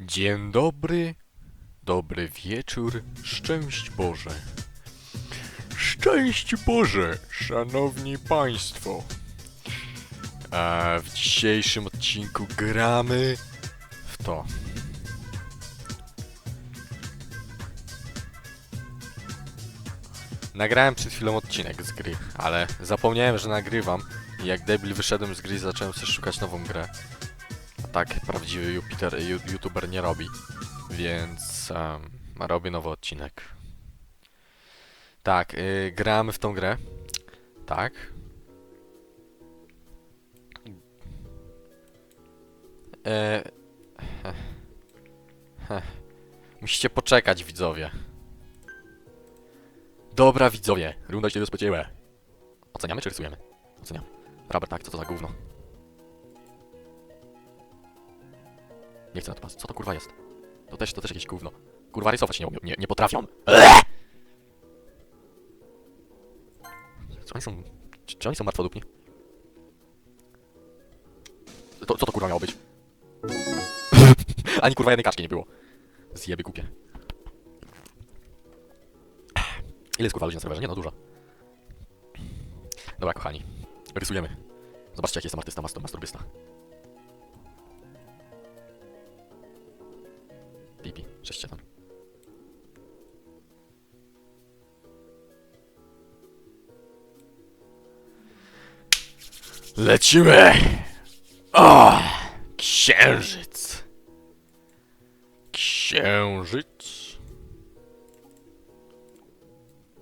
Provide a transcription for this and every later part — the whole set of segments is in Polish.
Dzień dobry, dobry wieczór, szczęść Boże. Szczęść Boże, szanowni państwo. A w dzisiejszym odcinku gramy w to. Nagrałem przed chwilą odcinek z gry, ale zapomniałem, że nagrywam i jak debil wyszedłem z gry zacząłem sobie szukać nową grę. Tak prawdziwy Jupiter, ju- youtuber nie robi. Więc um, robię nowy odcinek. Tak, yy, gramy w tą grę. Tak. E. Heh. Musicie poczekać, widzowie. Dobra, widzowie. Runda się rozpoczęła. Oceniamy czy rysujemy? Oceniamy. Robert, tak, co to za gówno? Nie chcę na to patrzeć. Co to kurwa jest? To też, to też jakieś gówno. Kurwa rysować nie nie, nie potrafią. Eee! Oni są... Czy, czy oni są martwodupni? To, co to kurwa miało być? Ani kurwa jednej kaczki nie było. Zjeby głupie. Ile jest kurwa ludzi na serwerze? Nie no, dużo. Dobra, kochani. Rysujemy. Zobaczcie, jaki jestem artysta, mastur, masturbysta. Pipi, 6-7. Lecimy! O! Księżyc! Księżyc!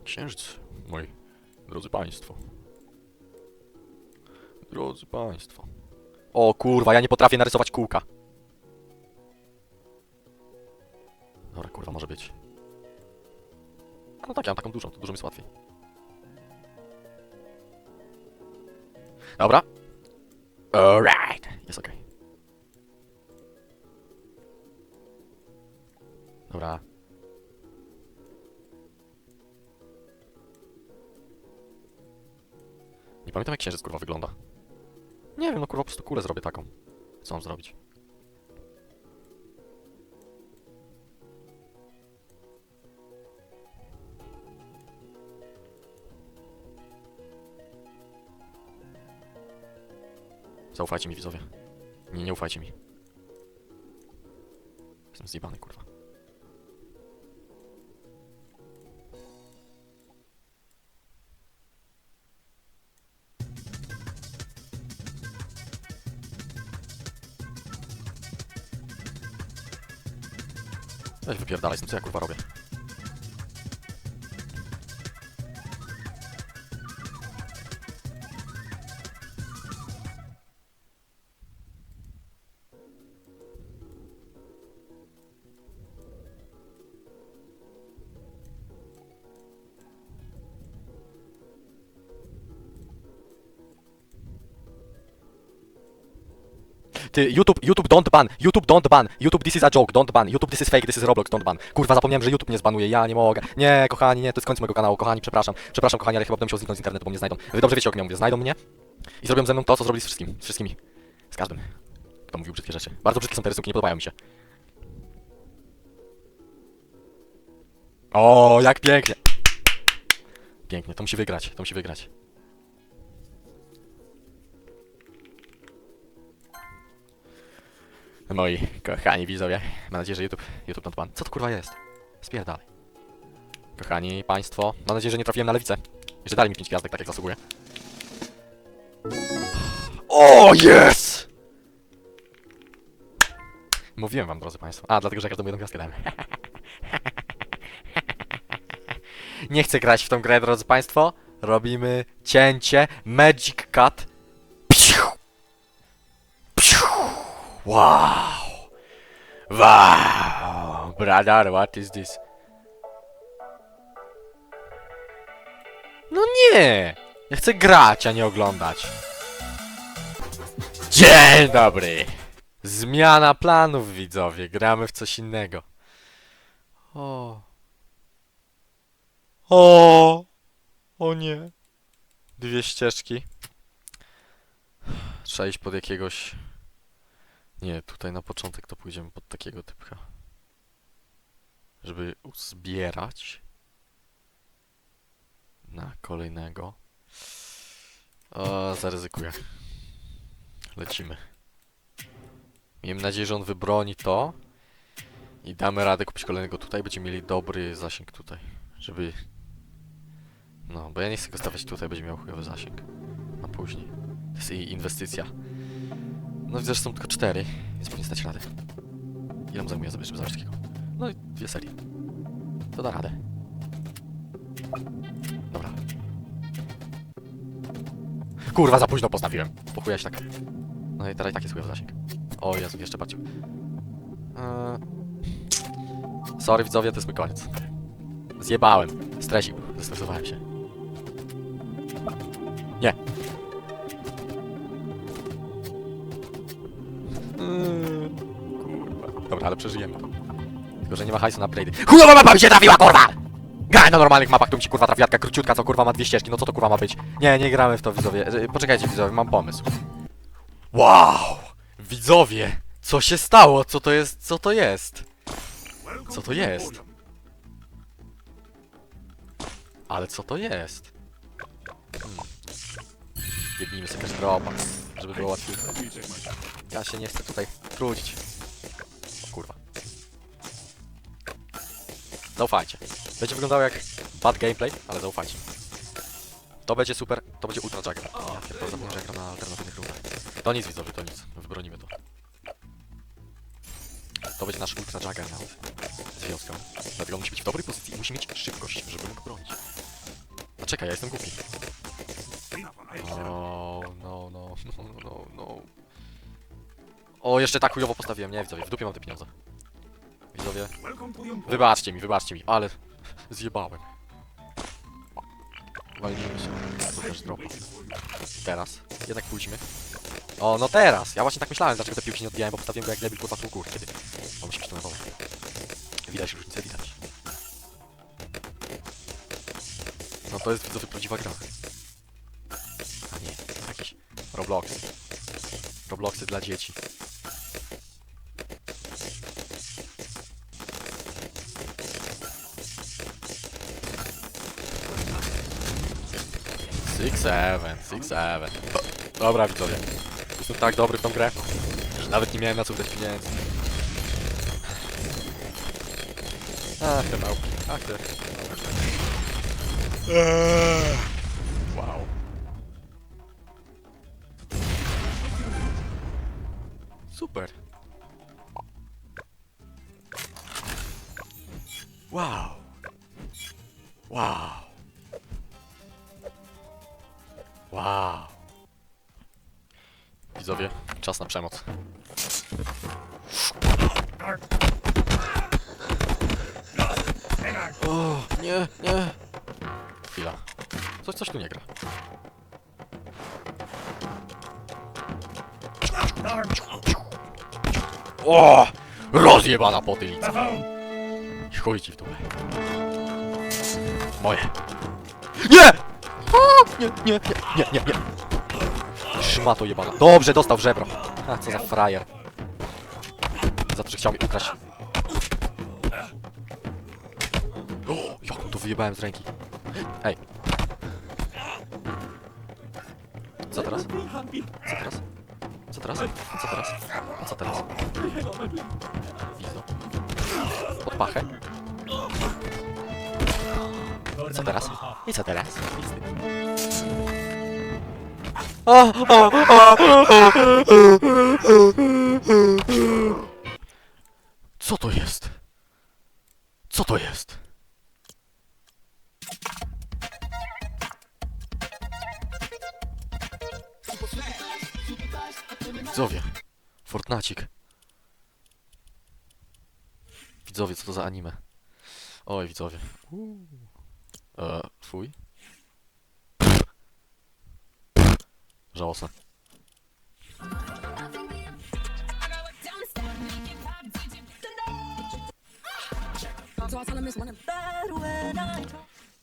Księżyc, moi drodzy państwo. Drodzy państwo. O kurwa, ja nie potrafię narysować kółka. Ja mam taką dużą, to dużo mi jest łatwiej. Dobra. Alright. Jest okej. Dobra. Nie pamiętam jak księżyc kurwa wygląda. Nie wiem, no kurwa po prostu kulę zrobię taką. Co mam zrobić? Zaufajcie mi, widzowie. Nie, nie ufajcie mi. Jestem zjebany, kurwa. Weź wypierdalaj z tym, co ja kurwa robię. Ty, YouTube, YouTube don't ban, YouTube don't ban, YouTube this is a joke, don't ban, YouTube this is fake, this is Roblox, don't ban. Kurwa, zapomniałem, że YouTube nie zbanuje, ja nie mogę. Nie, kochani, nie, to jest koniec mojego kanału, kochani, przepraszam. Przepraszam, kochani, ale chyba będę musiał zniknąć z internetu, bo mnie znajdą. Wy dobrze wiecie, o kim ja mówię, znajdą mnie i zrobią ze mną to, co zrobili z wszystkim, z wszystkimi. Z każdym. Kto mówił brzydkie rzeczy. Bardzo brzydkie są te rysunki, nie podobają mi się. O, jak pięknie. Pięknie, to musi wygrać, to musi wygrać. Moi kochani widzowie, mam nadzieję, że YouTube, YouTube not ban. Co to kurwa jest? Spierdalaj. Kochani państwo, mam nadzieję, że nie trafiłem na lewicę. I że dali mi 5 gwiazdek, tak jak zasługuję. O, yes! Mówiłem wam, drodzy państwo. A, dlatego, że ja każdą jedną gwiazdkę dałem. nie chcę grać w tą grę, drodzy państwo. Robimy cięcie, magic cut. Wow! Wow! Brother, what is this? No nie! Ja chcę grać, a nie oglądać. Dzień dobry! Zmiana planów, widzowie. Gramy w coś innego. O. O. O nie. Dwie ścieżki. Trzeba iść pod jakiegoś... Nie, tutaj na początek to pójdziemy pod takiego typka. Żeby uzbierać na kolejnego. O, zaryzykuję. Lecimy. Miejmy nadzieję, że on wybroni to. I damy radę kupić kolejnego tutaj. Będziemy mieli dobry zasięg tutaj. Żeby... No, bo ja nie chcę go stawiać tutaj, będzie miał chujowy zasięg. Na później. To jest inwestycja. No widzę, że są tylko cztery, więc powinien stać radę. Ile mu zajmuje, żeby zabrać takiego? No i dwie serie. To da radę. Dobra. Kurwa, za późno postawiłem. Pochuja się tak. No i teraz i tak jest chujowy zasięg. O Jezu, jeszcze bardziej. Eee... Sorry widzowie, to jest mój koniec. Zjebałem. Stresik był. Zestresowałem się. Ale przeżyjemy to. Tylko, że nie ma hajsu na upgrade'y. Chujowa mapa mi się trafiła, kurwa! Graj na normalnych mapach, tu mi się kurwa trafiatka króciutka, co kurwa ma dwie ścieżki, no co to kurwa ma być? Nie, nie gramy w to widzowie. E, Poczekajcie widzowie, mam pomysł. Wow! Widzowie! Co się stało? Co to jest? Co to jest? Co to jest? Ale co to jest? Hmm. Sobie dropa, żeby było łatwiej. Ja się nie chcę tutaj trudzić. Zaufajcie. Będzie wyglądało jak bad gameplay, ale zaufajcie. To będzie super, to będzie ultra jagger. Ja pierdolę, zapomniałem, że gram na alternatywnych rundach. To nic widzowie, to nic. Wybronimy to. To będzie nasz ultra jagger nawet. Z wioską. Dlatego musi być w dobrej pozycji i musi mieć szybkość, żeby mógł bronić. A czekaj, ja jestem głupi. O, no, no, no, no, no. O, jeszcze tak chujowo postawiłem, nie widzowie, w dupie mam te pieniądze. Widzowie, wybaczcie mi, wybaczcie mi, ale zjebałem. Walnijmy się, to też dropa. Teraz, jednak pójdźmy. O, no teraz! Ja właśnie tak myślałem, dlaczego te piłki nie odbijałem, bo postawiłem go jak debil kurwa u góry, kiedy on musi na dole. Widać różnicę, widać. No to jest widzowie prawdziwa gra. A nie, jakieś Robloxy. Robloxy dla dzieci. Six seven, six seven. Dobra widzowie. Jestem tak dobry w tą grę, że nawet nie miałem na co wydać pieniędzy. Ach, te małpki. Ach, te... Eee. Wow. Super. Wow. Widzowie, czas na przemoc. O, nie, nie. Chwila. Coś, coś tu nie gra. O! Rozjebana potylica. Chuj ci w dupę. Moje. Nie! O! Nie, nie, nie, nie, nie, nie. Szmato jebana. Dobrze, dostał w żebro. A, co za frajer. Za to, że chciał mi ukraść. O, jak to wyjebałem z ręki. Ej. Co teraz? Co teraz? Co teraz? Co teraz? Co teraz? Widzo. Pod pachę. Co teraz? I co teraz? O, Co to jest? Co to jest? Widzowie, Fortnacik. Widzowie, co to za anime? Oj, widzowie. Uuu. E. I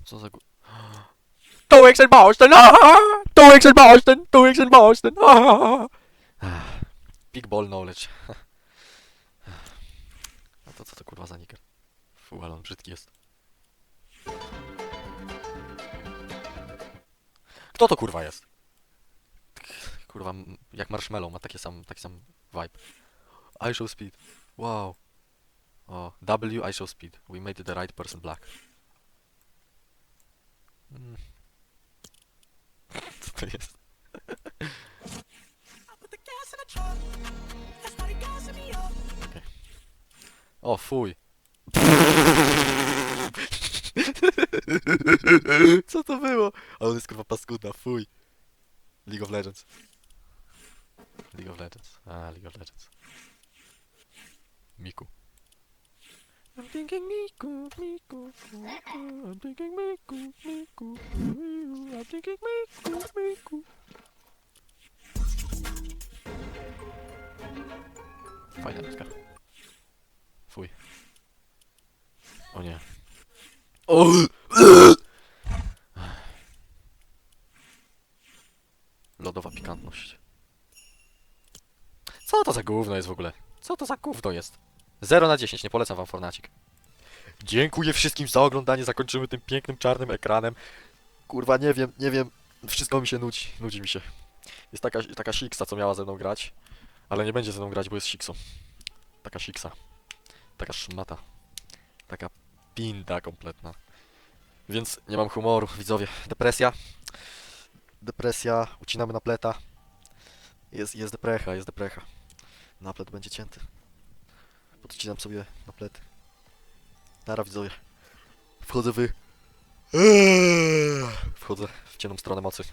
Co za... Two weeks in Boston! Two weeks in Boston! Two weeks in Boston! Big ball knowledge. A to co to kurwa za niker? Fu, ale on brzydki jest. Kto to kurwa jest? Kurwa, jak marshmallow, ma taki sam, taki sam vibe. I show speed. Wow. O, W, I show speed. We made the right person black. Mm. Co to jest? Up. O, fuj. Co to było? Ale on jest kurwa paskudna, fuj. League of Legends. League of Legends. A, League of Legends. Miku. I'm thinking Miku, Miku, Miku. I'm thinking Miku, Miku. I'm thinking Miku, Miku. Fajna miska. Fuj. O nie. O! Lodowa pikantność. Co to za gówno jest w ogóle? Co to za gówno jest? 0 na 10, nie polecam wam Fornacik. Dziękuję wszystkim za oglądanie, zakończymy tym pięknym czarnym ekranem. Kurwa, nie wiem, nie wiem, wszystko mi się nudzi, nudzi mi się. Jest taka, taka Siksa, co miała ze mną grać, ale nie będzie ze mną grać, bo jest Siksą. Taka Siksa. Taka szmata. Taka pinda kompletna. Więc nie mam humoru, widzowie. Depresja. Depresja, ucinamy napleta. Jest, jest deprecha, jest deprecha. Naplet będzie cięty. Podcinam sobie naplety. Nara widzowie. Wchodzę w... Wchodzę w ciemną stronę mocy.